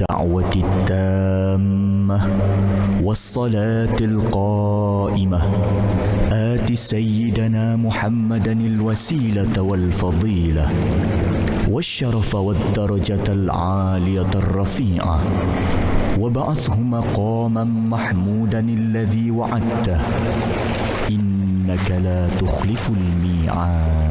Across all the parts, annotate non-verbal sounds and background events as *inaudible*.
الدعوة التامة والصلاة القائمة. آت سيدنا محمدا الوسيلة والفضيلة والشرف والدرجة العالية الرفيعة. وبعثه مقاما محمودا الذي وعدته. إنك لا تخلف الميعاد.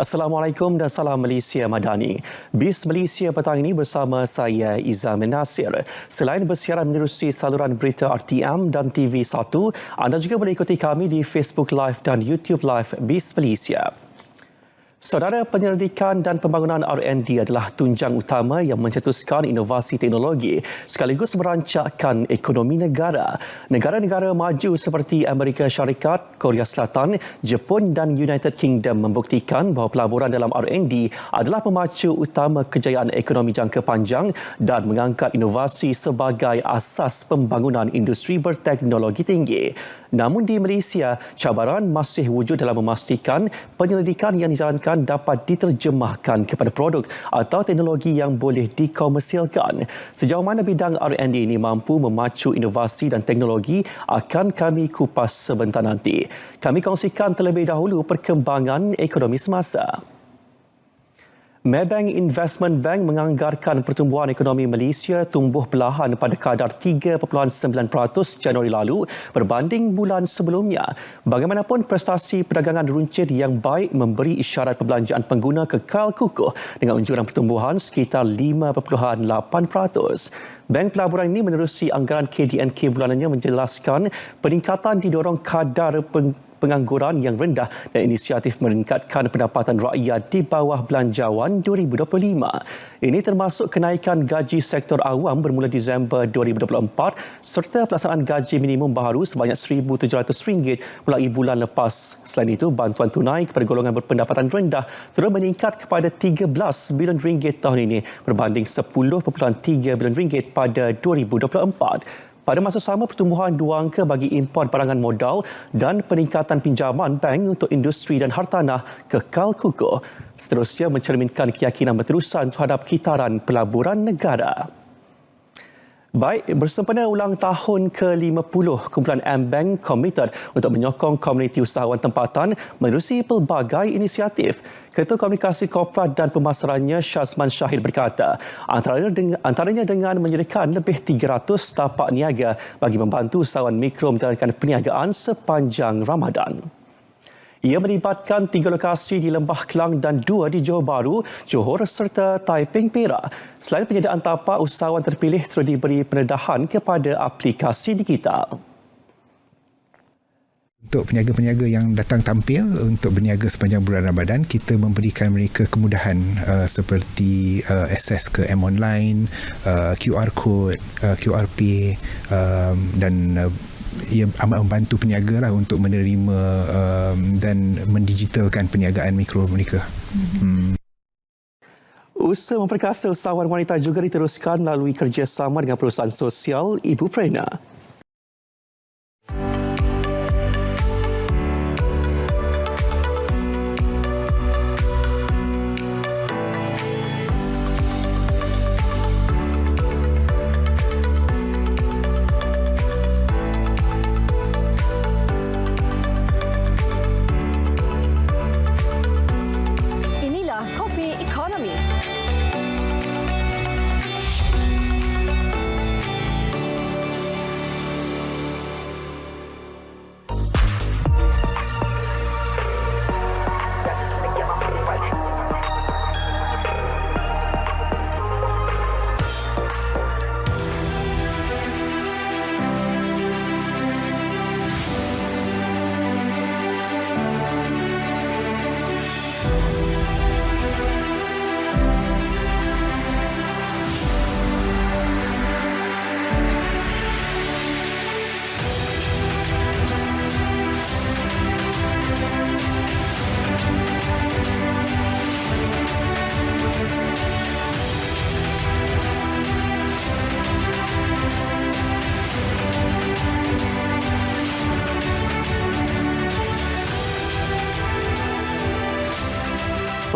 Assalamualaikum dan salam Malaysia Madani. Bis Malaysia petang ini bersama saya Izam Nasir. Selain bersiaran menerusi saluran berita RTM dan TV1, anda juga boleh ikuti kami di Facebook Live dan YouTube Live Bis Malaysia. Saudara penyelidikan dan pembangunan R&D adalah tunjang utama yang mencetuskan inovasi teknologi sekaligus merancangkan ekonomi negara. Negara-negara maju seperti Amerika Syarikat, Korea Selatan, Jepun dan United Kingdom membuktikan bahawa pelaburan dalam R&D adalah pemacu utama kejayaan ekonomi jangka panjang dan mengangkat inovasi sebagai asas pembangunan industri berteknologi tinggi. Namun di Malaysia, cabaran masih wujud dalam memastikan penyelidikan yang dijalankan dapat diterjemahkan kepada produk atau teknologi yang boleh dikomersialkan. Sejauh mana bidang R&D ini mampu memacu inovasi dan teknologi akan kami kupas sebentar nanti. Kami kongsikan terlebih dahulu perkembangan ekonomi semasa. Maybank Investment Bank menganggarkan pertumbuhan ekonomi Malaysia tumbuh perlahan pada kadar 3.9% Januari lalu berbanding bulan sebelumnya. Bagaimanapun prestasi perdagangan runcit yang baik memberi isyarat perbelanjaan pengguna kekal kukuh dengan unjuran pertumbuhan sekitar 5.8%. Bank pelaburan ini menerusi anggaran KDNK bulanannya menjelaskan peningkatan didorong kadar peng pengangguran yang rendah dan inisiatif meningkatkan pendapatan rakyat di bawah belanjawan 2025. Ini termasuk kenaikan gaji sektor awam bermula Disember 2024 serta pelaksanaan gaji minimum baharu sebanyak RM1,700 mulai bulan lepas. Selain itu, bantuan tunai kepada golongan berpendapatan rendah terus meningkat kepada 13 bilion ringgit tahun ini berbanding 10.3 bilion ringgit pada 2024. Pada masa sama, pertumbuhan dua angka bagi import barangan modal dan peningkatan pinjaman bank untuk industri dan hartanah kekal kukuh. Seterusnya mencerminkan keyakinan berterusan terhadap kitaran pelaburan negara. Baik, bersempena ulang tahun ke-50, kumpulan M-Bank komited untuk menyokong komuniti usahawan tempatan menerusi pelbagai inisiatif. Ketua Komunikasi Korporat dan Pemasarannya Syazman Syahid berkata, antaranya dengan, antaranya dengan menyediakan lebih 300 tapak niaga bagi membantu usahawan mikro menjalankan perniagaan sepanjang Ramadan. Ia melibatkan tiga lokasi di Lembah Kelang dan dua di Johor Bahru, Johor serta Taiping Perak. Selain penyediaan tapak, usahawan terpilih terus diberi pendedahan kepada aplikasi digital. Untuk peniaga-peniaga yang datang tampil untuk berniaga sepanjang bulan Ramadan, kita memberikan mereka kemudahan uh, seperti uh, akses ke M online, uh, QR code, uh, QR Pay um, dan uh, ia amat membantu peniaga lah untuk menerima um, dan mendigitalkan perniagaan mikro mereka. Hmm. Usaha memperkasa usahawan wanita juga diteruskan melalui kerjasama dengan perusahaan sosial Ibu Prena.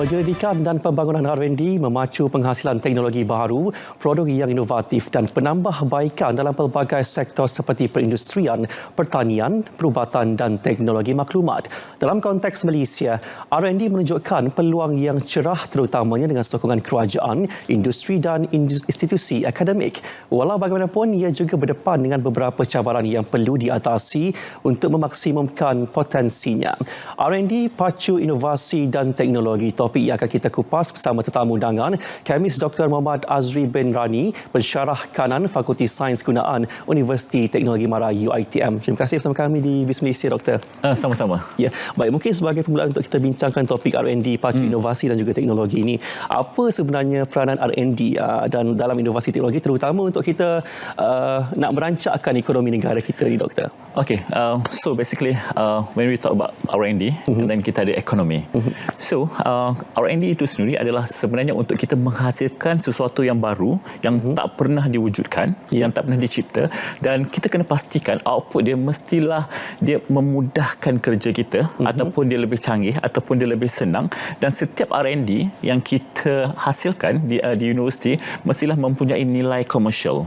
Penyelidikan dan pembangunan R&D memacu penghasilan teknologi baru, produk yang inovatif dan penambahbaikan dalam pelbagai sektor seperti perindustrian, pertanian, perubatan dan teknologi maklumat. Dalam konteks Malaysia, R&D menunjukkan peluang yang cerah terutamanya dengan sokongan kerajaan, industri dan institusi akademik. Walau bagaimanapun, ia juga berdepan dengan beberapa cabaran yang perlu diatasi untuk memaksimumkan potensinya. R&D pacu inovasi dan teknologi topik yang akan kita kupas bersama tetamu undangan Kemis Dr. Muhammad Azri bin Rani pensyarah kanan Fakulti Sains Gunaan Universiti Teknologi Mara UiTM. Terima kasih bersama kami di Bis Malaysia Doktor. Uh, sama-sama. Ya, baik mungkin sebagai permulaan untuk kita bincangkan topik R&D pacu hmm. inovasi dan juga teknologi ini. Apa sebenarnya peranan R&D uh, dan dalam inovasi teknologi terutama untuk kita uh, nak merancakkan ekonomi negara kita ni Doktor? Okay, uh, so basically uh, when we talk about R&D, mm-hmm. and then kita ada ekonomi. Mm-hmm. So uh, R&D itu sendiri adalah sebenarnya untuk kita menghasilkan sesuatu yang baru, yang mm-hmm. tak pernah diwujudkan, yeah. yang tak pernah dicipta, dan kita kena pastikan output dia mestilah dia memudahkan kerja kita, mm-hmm. ataupun dia lebih canggih, ataupun dia lebih senang. Dan setiap R&D yang kita hasilkan di, uh, di universiti mestilah mempunyai nilai komersial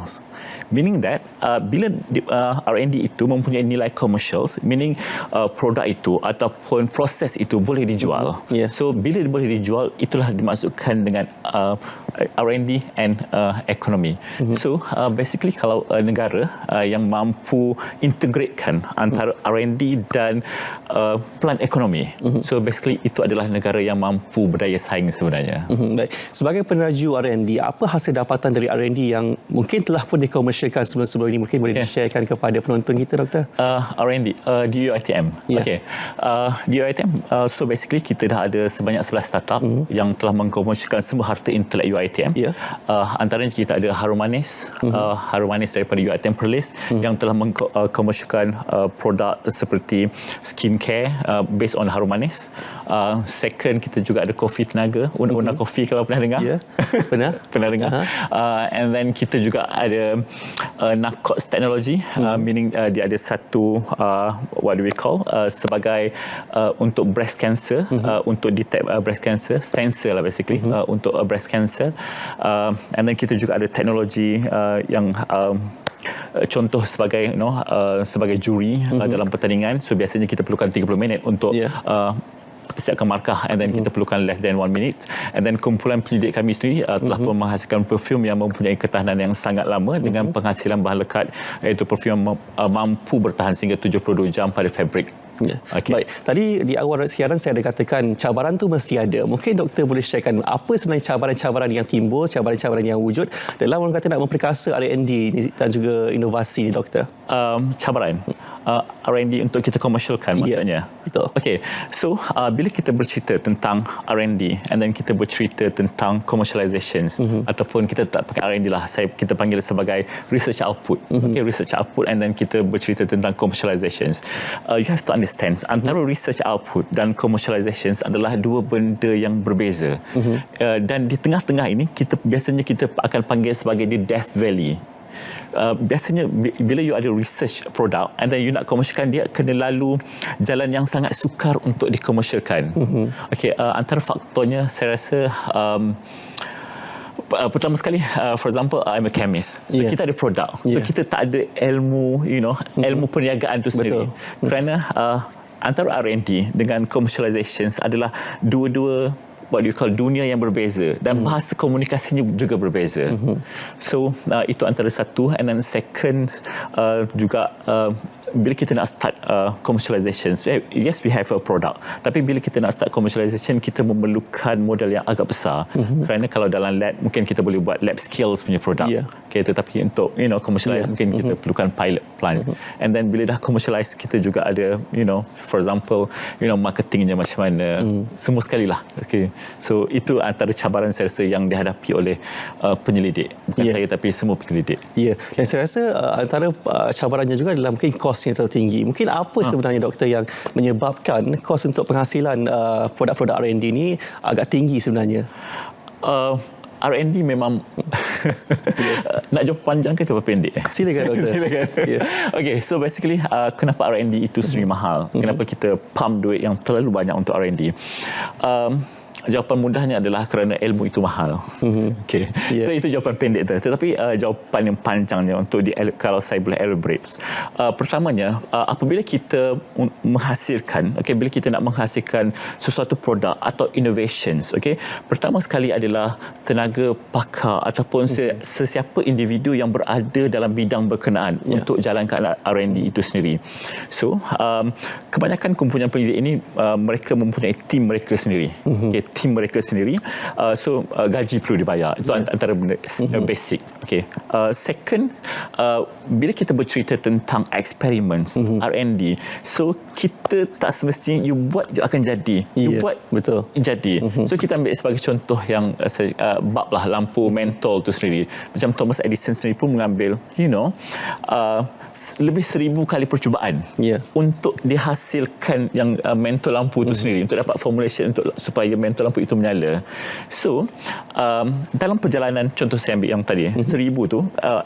meaning that uh, bila uh, R&D itu mempunyai nilai commercials meaning uh, produk itu ataupun proses itu boleh dijual mm-hmm. yeah. so bila boleh dijual itulah dimasukkan dengan uh, R&D and uh, economy mm-hmm. so uh, basically kalau uh, negara uh, yang mampu integratekan antara mm-hmm. R&D dan uh, plan ekonomi mm-hmm. so basically itu adalah negara yang mampu berdaya saing sebenarnya mm-hmm. baik sebagai peneraju R&D apa hasil dapatan dari R&D yang mungkin telah pun dikomersialkan komersialkan sebelum-sebelum ini mungkin boleh yeah. di-sharekan kepada penonton kita doktor uh, R&D uh, di UiTM yeah. okay. uh, di UiTM uh, so basically kita dah ada sebanyak 11 startup mm-hmm. yang telah mengkomersialkan semua harta intelek UiTM yeah. uh, antaranya kita ada Harum Manis mm-hmm. uh, Harum Manis daripada UiTM Perlis mm-hmm. yang telah mengkomersialkan uh, produk seperti skincare uh, based on Harum Manis uh, second kita juga ada Kopi Tenaga Una-Una mm-hmm. Kopi kalau pernah dengar yeah. pernah *laughs* pernah dengar uh-huh. uh, and then kita juga ada uh, narcotics technology uh, hmm. uh, meaning uh, dia ada satu uh, what do we call uh, sebagai uh, untuk breast cancer hmm. uh, untuk detect uh, breast cancer sensor lah basically hmm. uh, untuk uh, breast cancer uh, and then kita juga ada teknologi uh, yang um, contoh sebagai you know uh, sebagai juri mm-hmm. uh, dalam pertandingan so biasanya kita perlukan 30 minit untuk yeah. uh, siapkan markah and then mm-hmm. kita perlukan less than one minute and then kumpulan penyidik kami sendiri uh, telah mm-hmm. menghasilkan perfume yang mempunyai ketahanan yang sangat lama mm-hmm. dengan penghasilan bahan lekat iaitu perfume yang uh, mampu bertahan sehingga 72 jam pada fabrik Ya. Okay. Baik. Tadi di awal siaran saya ada katakan cabaran tu mesti ada. Mungkin doktor boleh sharekan apa sebenarnya cabaran-cabaran yang timbul, cabaran-cabaran yang wujud dalam orang kata nak memperkasa R&D dan juga inovasi doktor. Um, cabaran uh, R&D untuk kita komersialkan yeah, maksudnya. Betul. Okay. So uh, bila kita bercerita tentang R&D and then kita bercerita tentang commercialization mm-hmm. ataupun kita tak pakai R&D lah saya kita panggil sebagai research output. Mm-hmm. Okay, research output and then kita bercerita tentang commercialization. Uh, you have to understand antara mm-hmm. research output dan commercialization adalah dua benda yang berbeza. Mm-hmm. Uh, dan di tengah-tengah ini kita biasanya kita akan panggil sebagai the death valley. Uh, biasanya bila you ada research produk and then you nak komersialkan dia kena lalu jalan yang sangat sukar untuk dikomersialkan. Mm-hmm. Okay, uh, antara faktornya saya rasa um, uh, pertama sekali uh, for example I'm a chemist. So yeah. kita ada produk. So yeah. kita tak ada ilmu, you know, mm-hmm. ilmu perniagaan tu sendiri. Betul. Kerana uh, antara R&D dengan commercialization adalah dua-dua what you call dunia yang berbeza dan mm. bahasa komunikasinya juga berbeza. Mm-hmm. So uh, itu antara satu and then second uh, juga uh, bila kita nak start uh, commercialization eh, yes we have a product tapi bila kita nak start commercialization kita memerlukan modal yang agak besar mm-hmm. kerana kalau dalam lab mungkin kita boleh buat lab skills punya produk yeah. Okay, tetapi untuk you know commercialize yeah. mungkin kita mm-hmm. perlukan pilot plant mm-hmm. and then bila dah commercialize kita juga ada you know for example you know marketingnya macam mana mm. semua sekali lah okay. so itu antara cabaran saya rasa yang dihadapi oleh uh, penyelidik bukan yeah. saya tapi semua penyelidik ya yeah. dan saya rasa uh, antara uh, cabarannya juga dalam mungkin kos kos yang terlalu tinggi. Mungkin apa ha. sebenarnya doktor yang menyebabkan kos untuk penghasilan uh, produk-produk R&D ini agak tinggi sebenarnya? Uh, R&D memang *laughs* nak jawab panjang ke jawab pendek? Silakan doktor. Silakan. Yeah. Okay, so basically uh, kenapa R&D itu sendiri mm-hmm. mahal? Mm-hmm. Kenapa kita pump duit yang terlalu banyak untuk R&D? Um, jawapan mudahnya adalah kerana ilmu itu mahal. Mm-hmm. Okay. Yeah. So itu jawapan pendek tu. Tetapi uh, jawapan yang panjangnya untuk di kalau saya boleh elaborate. Uh, pertamanya uh, apabila kita menghasilkan, okay, bila kita nak menghasilkan sesuatu produk atau innovations, okay, pertama sekali adalah tenaga pakar ataupun mm-hmm. sesiapa individu yang berada dalam bidang berkenaan yeah. untuk jalankan R&D itu sendiri. So um, kebanyakan kumpulan pendidik ini uh, mereka mempunyai tim mereka sendiri. Mm-hmm. Okay, tim mereka sendiri. Uh, so uh, gaji perlu dibayar. Itu yeah. antara benda mm-hmm. basic. Okay. Uh, second, uh, bila kita bercerita tentang experiments mm-hmm. R&D, so kita tak semestinya you buat you akan jadi. You yeah. buat betul jadi. Mm-hmm. So kita ambil sebagai contoh yang uh, uh, bab lah lampu mentol tu sendiri. Macam Thomas Edison sendiri pun mengambil, you know, uh, lebih seribu kali percubaan yeah. untuk dihasilkan yang uh, mentol lampu itu mm. sendiri untuk dapat formulation untuk supaya mentol lampu itu menyala. So um, dalam perjalanan contoh saya ambil yang tadi mm. seribu tu uh,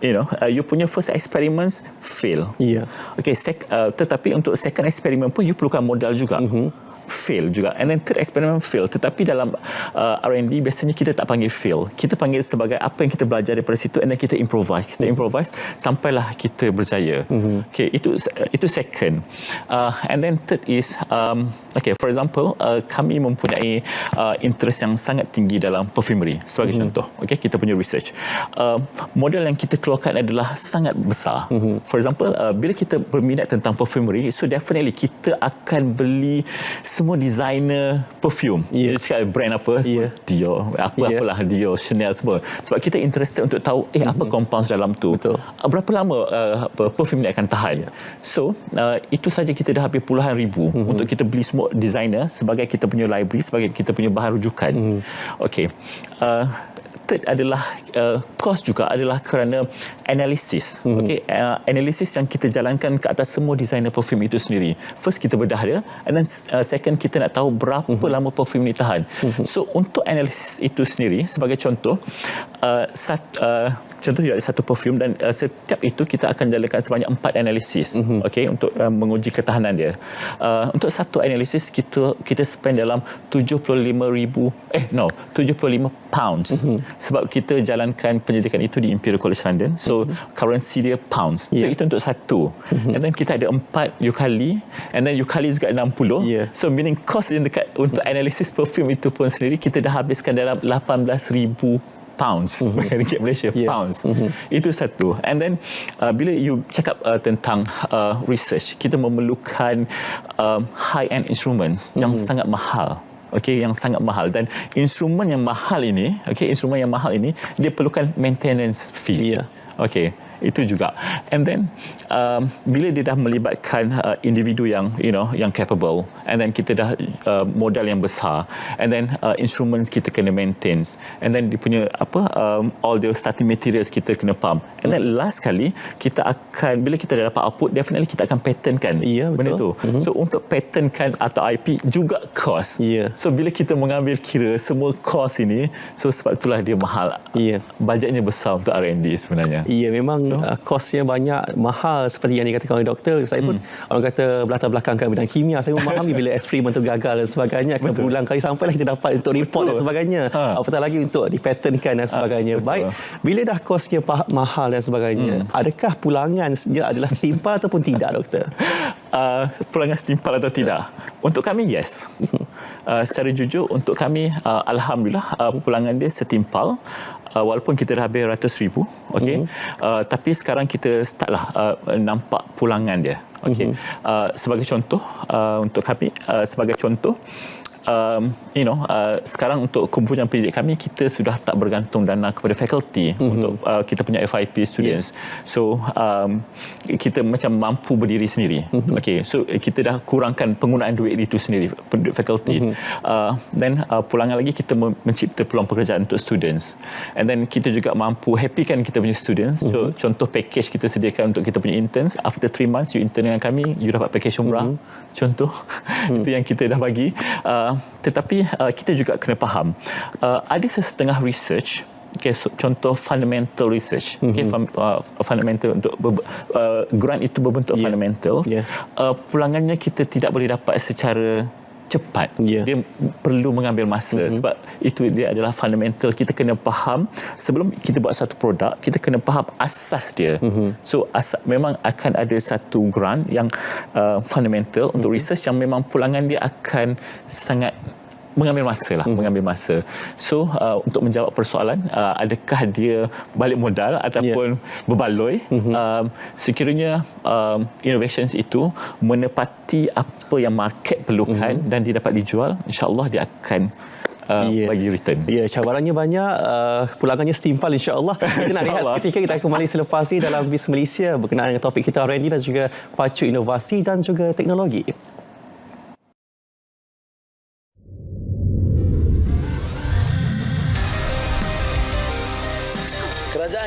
you know uh, you punya first experiments fail. Yeah. Okay, sec, uh, tetapi untuk second experiment pun you perlukan modal juga. Mm-hmm fail juga. And then third experiment fail. Tetapi dalam uh, R&D biasanya kita tak panggil fail. Kita panggil sebagai apa yang kita belajar daripada situ and then kita improvise. Kita improvise sampailah kita berjaya. Mm-hmm. okay itu itu second. Uh, and then third is um, okay for example uh, kami mempunyai uh, interest yang sangat tinggi dalam perfumery sebagai mm-hmm. contoh okay kita punya research uh, model yang kita keluarkan adalah sangat besar mm-hmm. for example uh, bila kita berminat tentang perfumery so definitely kita akan beli semua designer perfume. Yeah. Dia cakap brand apa? Yeah. Dior. Apa yeah. Dior, Chanel semua. Sebab kita interested untuk tahu eh apa mm-hmm. compounds dalam tu. Betul. Uh, berapa lama uh, perfume ni akan tahan. Yeah. So, uh, itu saja kita dah habis puluhan ribu mm-hmm. untuk kita beli semua designer sebagai kita punya library, sebagai kita punya bahan rujukan. Mm-hmm. Okey. Uh, third adalah uh, cost juga adalah kerana analisis. Mm-hmm. Okey, uh, analisis yang kita jalankan ke atas semua designer perfume itu sendiri. First kita bedah dia and then uh, second kita nak tahu berapa mm-hmm. lama perfume ni tahan. Mm-hmm. So untuk analisis itu sendiri sebagai contoh uh, sat, uh, contoh ada satu perfume dan uh, setiap itu kita akan jalankan sebanyak empat analisis mm-hmm. okey untuk uh, menguji ketahanan dia uh, untuk satu analisis kita kita spend dalam 75,000 eh no 75 pounds mm-hmm. sebab kita jalankan penyelidikan itu di Imperial College London so mm-hmm. currency dia pounds yeah. so itu untuk satu mm-hmm. and then kita ada empat you kali and then you kali juga 60 yeah. so meaning cost yang dekat untuk analisis perfume itu pun sendiri kita dah habiskan dalam 18,000 pounds *laughs* mm-hmm. ringgit Malaysia yeah. pounds mm-hmm. itu satu and then uh, bila you cakap uh, tentang uh, research kita memerlukan uh, high end instruments mm-hmm. yang sangat mahal okey yang sangat mahal dan instrumen yang mahal ini okey instrumen yang mahal ini dia perlukan maintenance fee yeah. Okey itu juga. And then um, bila dia dah melibatkan uh, individu yang you know yang capable and then kita dah uh, modal yang besar and then uh, instruments kita kena maintain and then dia punya apa um, all the starting materials kita kena pump. And then last kali kita akan bila kita dah dapat output definitely kita akan patentkan yeah, benda tu. Mm-hmm. so untuk patentkan atau IP juga cost. Yeah. so bila kita mengambil kira semua cost ini so sebab itulah dia mahal. Yeah. bajetnya besar untuk R&D sebenarnya yeah, memang so, uh, kosnya banyak mahal seperti yang dikatakan oleh doktor. Saya pun hmm. orang kata berlatar belakangkan bidang kimia. Saya memahami *laughs* bila eksperimen itu gagal dan sebagainya. Akan berulang kali sampailah kita dapat untuk report Betul. dan sebagainya. Ha. apatah lagi untuk dipatentkan dan sebagainya. Ha. baik bila dah kosnya mahal dan sebagainya hmm. adakah pulangan dia adalah *laughs* setimpal ataupun tidak doktor? Uh, *laughs* pulangan setimpal atau tidak? Untuk kami yes. Uh, secara jujur untuk kami uh, alhamdulillah uh, pulangan dia setimpal uh, walaupun kita dah habis ratus ribu okey mm-hmm. uh, tapi sekarang kita startlah uh, nampak pulangan dia okey mm-hmm. uh, sebagai contoh uh, untuk kami uh, sebagai contoh um, you know uh, sekarang untuk kumpulan pendidik kami kita sudah tak bergantung dana kepada faculty mm-hmm. untuk uh, kita punya FIP students yeah. so um, kita macam mampu berdiri sendiri mm-hmm. okay so kita dah kurangkan penggunaan duit itu sendiri faculty mm-hmm. uh, then uh, pulangan lagi kita mencipta peluang pekerjaan untuk students and then kita juga mampu happykan kita punya students so mm-hmm. contoh package kita sediakan untuk kita punya interns after 3 months you intern dengan kami you dapat package umrah mm-hmm. contoh mm-hmm. *laughs* itu yang kita dah bagi uh, tetapi uh, kita juga kena faham uh, ada sesetengah research okay, so, contoh fundamental research mm-hmm. okay, fun, uh, fundamental untuk uh, grant itu berbentuk yeah. fundamentals yeah. Uh, pulangannya kita tidak boleh dapat secara cepat. Ya. Dia perlu mengambil masa mm-hmm. sebab itu dia adalah fundamental kita kena faham sebelum kita buat satu produk kita kena faham asas dia. Mm-hmm. So asas, memang akan ada satu grant yang uh, fundamental mm-hmm. untuk research yang memang pulangan dia akan sangat mengambil masa lah, hmm. mengambil masa. So uh, untuk menjawab persoalan, uh, adakah dia balik modal ataupun yeah. berbaloi? Hmm. Um, sekiranya um, innovations itu menepati apa yang market perlukan hmm. dan dia dapat dijual, insyaAllah dia akan Uh, yeah. bagi return. Ya, yeah, cabarannya banyak, uh, pulangannya setimpal insya-Allah. *laughs* Kita nak lihat seketika kita akan kembali selepas ini dalam Bis Malaysia berkenaan dengan topik kita hari ini dan juga pacu inovasi dan juga teknologi.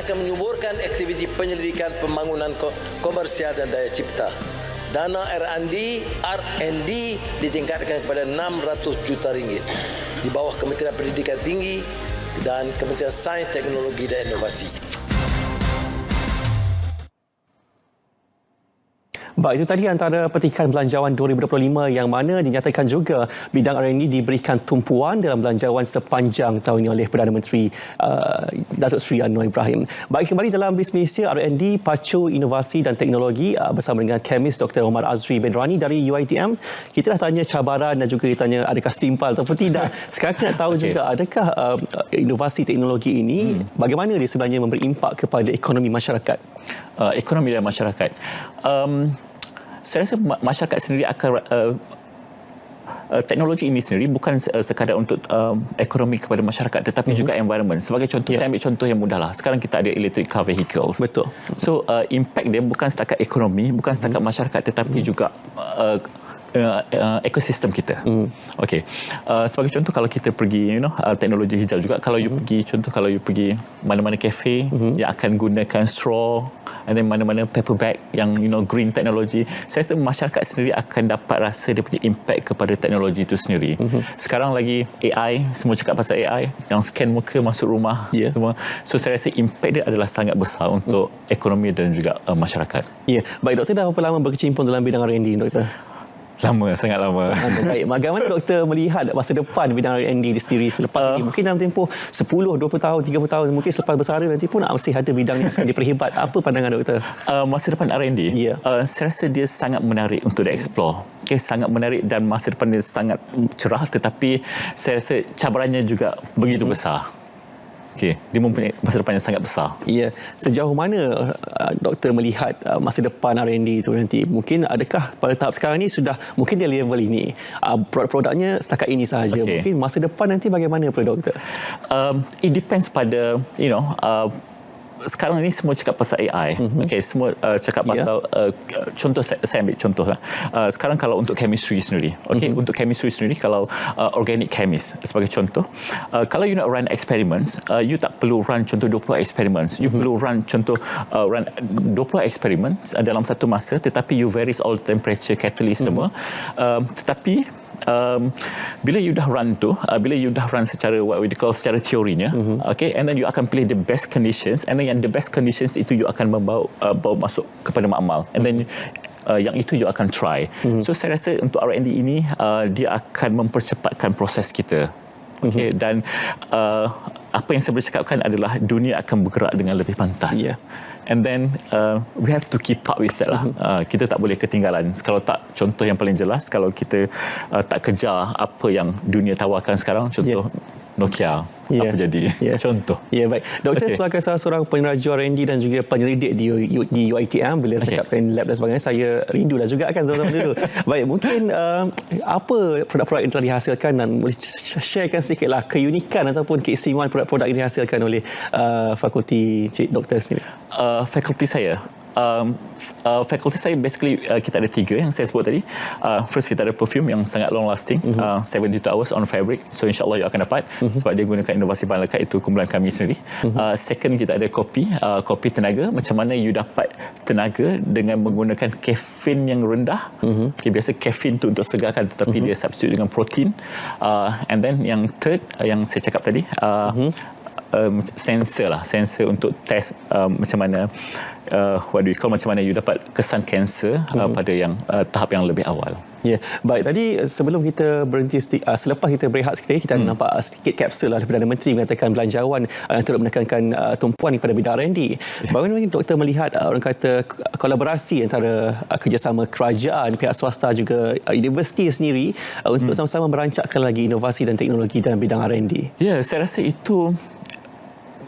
Akan menyuburkan aktiviti penyelidikan pembangunan komersial dan daya cipta. Dana R&D, R&D ditingkatkan kepada 600 juta ringgit di bawah Kementerian Pendidikan Tinggi dan Kementerian Sains, Teknologi dan Inovasi. Baik, itu tadi antara petikan belanjawan 2025 yang mana dinyatakan juga bidang R&D diberikan tumpuan dalam belanjawan sepanjang tahun ini oleh Perdana Menteri uh, Datuk Seri Anwar Ibrahim. Baik, kembali dalam Bis Malaysia R&D Pacu Inovasi dan Teknologi uh, bersama dengan kemis Dr. Omar Azri Benrani dari UiTM. Kita dah tanya cabaran dan juga kita tanya adakah setimpal ataupun tidak. *laughs* Sekarang nak tahu okay. juga adakah uh, inovasi teknologi ini hmm. bagaimana dia sebenarnya memberi impak kepada ekonomi masyarakat? Uh, ekonomi dan masyarakat. Um, saya rasa masyarakat sendiri akan uh, Uh, teknologi ini sendiri bukan uh, sekadar untuk uh, ekonomi kepada masyarakat tetapi uh-huh. juga environment. Sebagai contoh yeah. saya ambil contoh yang mudahlah. Sekarang kita ada electric car vehicles. Betul. So uh, impact dia bukan setakat ekonomi, bukan setakat uh-huh. masyarakat tetapi uh-huh. juga uh, uh, uh, ekosistem kita. Mm. Okey. Uh, sebagai contoh kalau kita pergi you know uh, teknologi hijau juga kalau you mm. pergi contoh kalau you pergi mana-mana kafe mm-hmm. yang akan gunakan straw and then mana-mana paper bag yang you know green technology saya rasa masyarakat sendiri akan dapat rasa dia punya impact kepada teknologi itu sendiri. Mm-hmm. Sekarang lagi AI semua cakap pasal AI yang scan muka masuk rumah yeah. semua. So saya rasa impact dia adalah sangat besar untuk mm. ekonomi dan juga uh, masyarakat. Ya. Yeah. Baik doktor dah berapa lama berkecimpung dalam bidang R&D doktor? Lama, sangat lama. Baik, *laughs* bagaimana doktor melihat masa depan bidang R&D di sendiri selepas uh, ini? Mungkin dalam tempoh 10, 20 tahun, 30 tahun, mungkin selepas bersara nanti pun masih ada bidang yang akan diperhebat. Apa pandangan doktor? Uh, masa depan R&D, yeah. uh, saya rasa dia sangat menarik untuk dieksplor. Okay, sangat menarik dan masa depan dia sangat cerah tetapi saya rasa cabarannya juga begitu hmm. besar. Okey, dia mempunyai masa depan yang sangat besar. Ya, sejauh mana uh, doktor melihat uh, masa depan R&D itu nanti? Mungkin adakah pada tahap sekarang ini sudah mungkin dia level ini, uh, produk-produknya setakat ini sahaja. Okay. Mungkin masa depan nanti bagaimana pula doktor? Um, it depends pada you know uh, sekarang ni semua cakap pasal AI. Mm-hmm. Okay, semua uh, cakap ya. pasal yeah. uh, contoh saya, saya ambil contoh lah. Uh, sekarang kalau untuk chemistry sendiri, okay, mm-hmm. untuk chemistry sendiri kalau uh, organic chemist sebagai contoh, uh, kalau you nak run experiments, uh, you tak perlu run contoh 20 experiments. You mm-hmm. perlu run contoh uh, run 20 experiments dalam satu masa tetapi you varies all temperature catalyst mm-hmm. semua. Uh, tetapi um, bila you dah run tu uh, bila you dah run secara what we call secara teorinya mm-hmm. okay and then you akan pilih the best conditions and then yang the best conditions itu you akan membawa uh, bawa masuk kepada makmal and then uh, yang itu you akan try mm-hmm. so saya rasa untuk R&D ini uh, dia akan mempercepatkan proses kita okay mm-hmm. dan uh, apa yang saya boleh cakapkan adalah dunia akan bergerak dengan lebih pantas yeah and then uh, we have to keep up with that lah. Mm-hmm. Uh, kita tak boleh ketinggalan. Kalau tak, contoh yang paling jelas, kalau kita uh, tak kejar apa yang dunia tawarkan sekarang, contoh yeah. Nokia yeah. apa jadi yeah. *laughs* contoh ya yeah, baik doktor okay. sebagai salah seorang pengraja R&D dan juga penyelidik di, di UiTM bila okay. cakapkan lab dan sebagainya saya rindulah juga kan zaman-zaman dulu *laughs* baik mungkin uh, apa produk-produk yang telah dihasilkan dan boleh sharekan sedikitlah keunikan ataupun keistimewaan produk-produk yang dihasilkan oleh uh, fakulti Cik Doktor sendiri uh, fakulti saya um, uh, faculty saya basically uh, kita ada tiga yang saya sebut tadi. Uh, first kita ada perfume yang sangat long lasting, mm-hmm. uh, 72 hours on fabric. So insyaallah you akan dapat mm-hmm. sebab dia gunakan inovasi bahan lekat itu kumpulan kami sendiri. Mm-hmm. Uh, second kita ada kopi, uh, kopi tenaga. Macam mana you dapat tenaga dengan menggunakan kafein yang rendah. Mm-hmm. Okay, biasa kafein tu untuk segarkan tetapi mm-hmm. dia substitute dengan protein. Uh, and then yang third uh, yang saya cakap tadi uh, mm-hmm uh, sensor lah sensor untuk test uh, macam mana uh, what do you call macam mana you dapat kesan kanser uh, Mhm. pada yang uh, tahap yang lebih awal Ya, baik. Tadi eh, sebelum kita berhenti sedikit, uh, selepas kita berehat sedikit, kita ada nampak uh, sedikit kapsul lah Perdana Menteri mengatakan belanjawan uh, yang turut menekankan uh, tumpuan kepada bidang R&D. Yes. Bagaimana doktor melihat uh, orang kata kolaborasi antara uh, kerjasama kerajaan, pihak swasta juga uh, universiti sendiri uh, untuk sama-sama merancangkan lagi inovasi dan teknologi dalam bidang R&D. Ya, yeah, saya rasa itu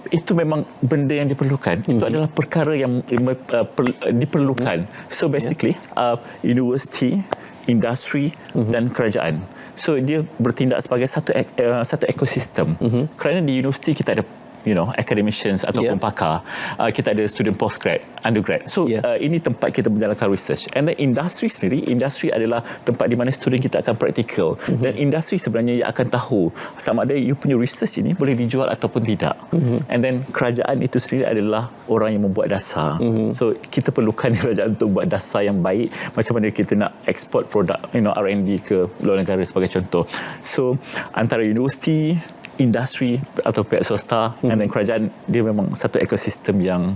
itu memang benda yang diperlukan. Mm-hmm. Itu adalah perkara yang uh, per, diperlukan. So basically, yeah. uh, universiti, industri mm-hmm. dan kerajaan. So dia bertindak sebagai satu uh, satu ekosistem. Mm-hmm. Kerana di universiti kita ada you know academicians ataupun Yeah. pakar uh, kita ada student postgrad undergrad so Yeah. uh, ini tempat kita menjalankan research and then industri sendiri industri adalah tempat di mana student kita akan practical mm-hmm. dan industri sebenarnya yang akan tahu sama ada you punya research ini boleh dijual ataupun tidak mm-hmm. and then kerajaan itu sendiri adalah orang yang membuat dasar mm-hmm. so kita perlukan *laughs* kerajaan untuk buat dasar yang baik macam mana kita nak export produk you know R&D ke luar negara sebagai contoh so antara universiti industri atau pihak swasta hmm. and then kerajaan dia memang satu ekosistem yang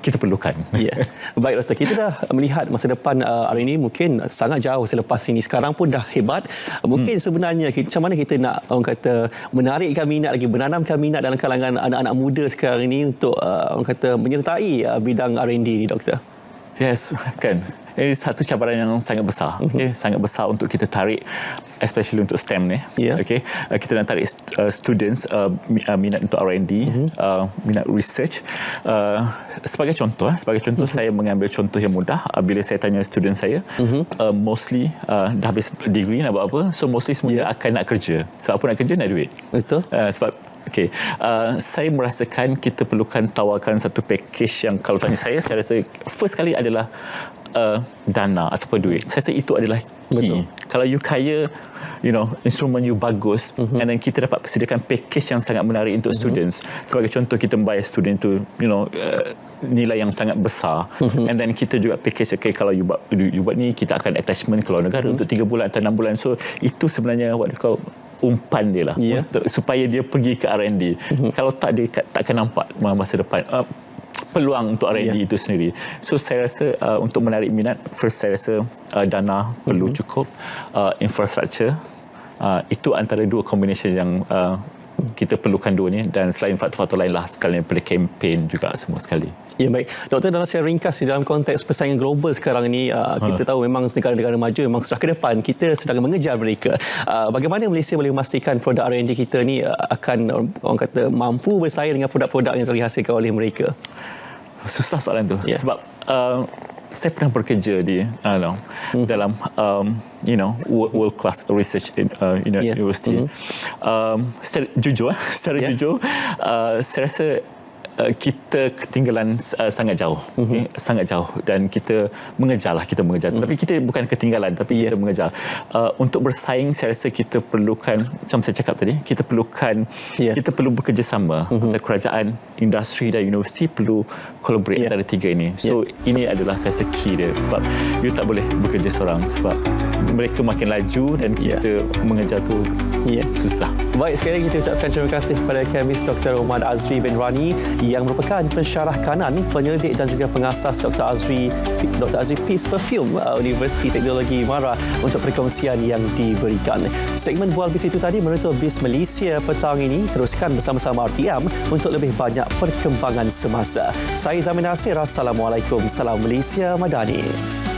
kita perlukan. *laughs* Ya. Baik doktor, kita dah melihat masa depan uh, hari ini mungkin sangat jauh selepas ini. Sekarang pun dah hebat. Mungkin hmm. sebenarnya kita, macam mana kita nak orang kata menarikkan minat lagi, menanamkan minat dalam kalangan anak-anak muda sekarang ini untuk uh, orang kata menyertai uh, bidang R&D ni doktor. Yes, *laughs* kan. Ini satu cabaran yang sangat besar. Mhm. Okay, sangat besar untuk kita tarik especially untuk STEM ni. Ya. Okay, uh, kita nak tarik uh, students uh, uh, minat untuk R&D, Mhm. uh, minat research. Uh, sebagai contoh, eh, sebagai contoh Mhm. saya mengambil contoh yang mudah uh, bila saya tanya student saya, uh, mostly uh, dah habis degree nak buat apa? So mostly semua Ya. akan nak kerja. Sebab apa nak kerja nak duit. Betul. Uh, sebab Okey, uh, saya merasakan kita perlukan tawarkan satu package yang kalau tanya saya, saya rasa first kali adalah uh, dana ataupun duit. Saya rasa itu adalah key. Betul. Kalau you kaya, you know, instrumen you bagus mm-hmm. and then kita dapat persediakan package yang sangat menarik untuk mm-hmm. students. Sebagai contoh kita membayar student tu, you know, uh, nilai yang sangat besar mm-hmm. and then kita juga package okay kalau you buat you, you buat ni kita akan attachment ke luar negara mm-hmm. untuk 3 bulan atau 6 bulan so itu sebenarnya what you call umpan dia lah Ya. untuk supaya dia pergi ke R&D. Mm-hmm. Kalau tak dia tak- takkan nampak masa depan uh, peluang untuk R&D Ya. itu sendiri. So saya rasa uh, untuk menarik minat first saya rasa uh, dana perlu Mhm. cukup, uh, infrastructure uh, itu antara dua combination yang uh, kita perlukan dua ni dan selain faktor-faktor lain lah sekalian daripada campaign juga semua sekali. Ya baik. Doktor dalam secara ringkas di dalam konteks persaingan global sekarang ini uh, kita tahu memang negara-negara maju memang sudah ke depan kita sedang mengejar mereka. Uh, bagaimana Malaysia boleh memastikan produk R&D kita ni uh, akan orang kata mampu bersaing dengan produk-produk yang telah dihasilkan oleh mereka? Susah soalan tu Ya. sebab uh, saya pernah bekerja di uh, know, Hmm. dalam um, you know world, world class research in, uh, you know, Ya. university. Mhm. Um, secara jujur, *laughs* secara Ya. jujur, uh, saya rasa uh, kita ketinggalan uh, sangat jauh, Mhm. okay? sangat jauh dan kita mengejarlah kita mengejar. Tapi kita bukan ketinggalan, tapi Ya. kita mengejar. Uh, untuk bersaing, saya rasa kita perlukan, macam saya cakap tadi, kita perlukan, Ya. kita perlu bekerjasama. Mm-hmm. Kerajaan, industri dan universiti perlu collaborate Ya. antara tiga ini. So ini adalah saya rasa key dia sebab you tak boleh bekerja seorang sebab mereka makin laju dan Ya. kita mengejar tu Ya. susah. Baik, sekali lagi kita ucapkan terima kasih kepada kemis Dr. Umar Azri bin Rani yang merupakan pensyarah kanan, penyelidik dan juga pengasas Dr. Azri Dr. Azri Peace Perfume uh, Universiti Teknologi Mara untuk perkongsian yang diberikan. Segmen Bual Bis itu tadi menutup Bis Malaysia petang ini. Teruskan bersama-sama RTM untuk lebih banyak perkembangan semasa. Saya Zamin Nasir. Assalamualaikum. Salam Malaysia Madani.